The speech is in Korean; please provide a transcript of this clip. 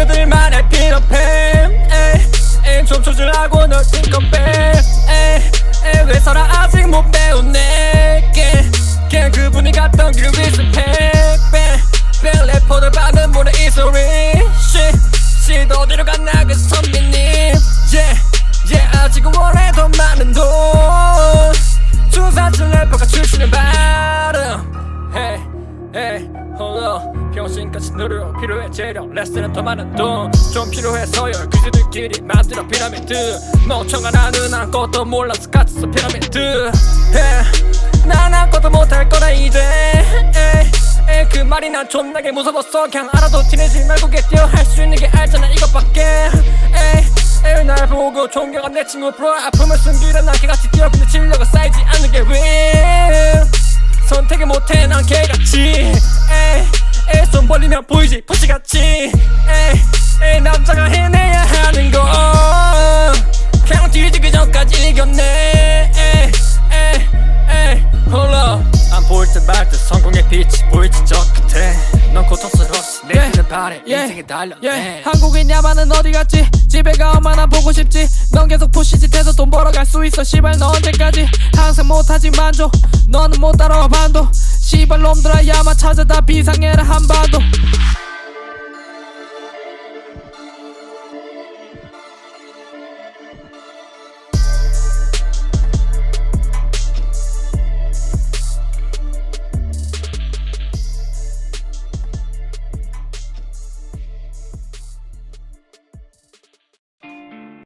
그들만 할 필요 팸좀 조절하고 널 띵껏 뺨왜 살아 아직 못 배운 내게. 그분이 갔던 그 위스팸 누르러 필요해 재력 레슨은 더 많은 돈. 좀 필요해 서열 그들끼리 만들어 피라미드. 멍청한 나는 아무것도 몰라서 갇혔어 피라미드. 난 아무것도 못할 거라 이제. 그 말이 난 존나게 무서웠어. 그냥 알아도 티내지 말고 get 할수 있는 게 알잖아 이것밖에. 에이, 에이, 날 보고 존경한 내 친구 bro. 아픔을 숨기려 난 개같이 뛰어 근데 진료가 쌓이지 않는 게 real. 선택을 못해 난 개같이. 에이, 에이, 손 벌리면 보이지? 포시같이. 에이, 에이, 남자가 해내야 하는 거. 그냥 뒤지기 전까지 이겼네. 에이, 에이, 에이, hold up. 안 보일 듯 말듯 성공의 빛이 보이지 저 끝에. 넌 고통스럽지 내 눈을 바래 인생에 달렸네. 한국인 야만은 어디 갔지? 집에 가 엄마나 보고 싶지? 넌 계속 푸시짓해서 돈 벌어갈 수 있어. 시발 너 언제까지? 항상 못하지 만족 너는 못 따라와 반도 시발 놈들아 야만 찾아다 비상해라 한반도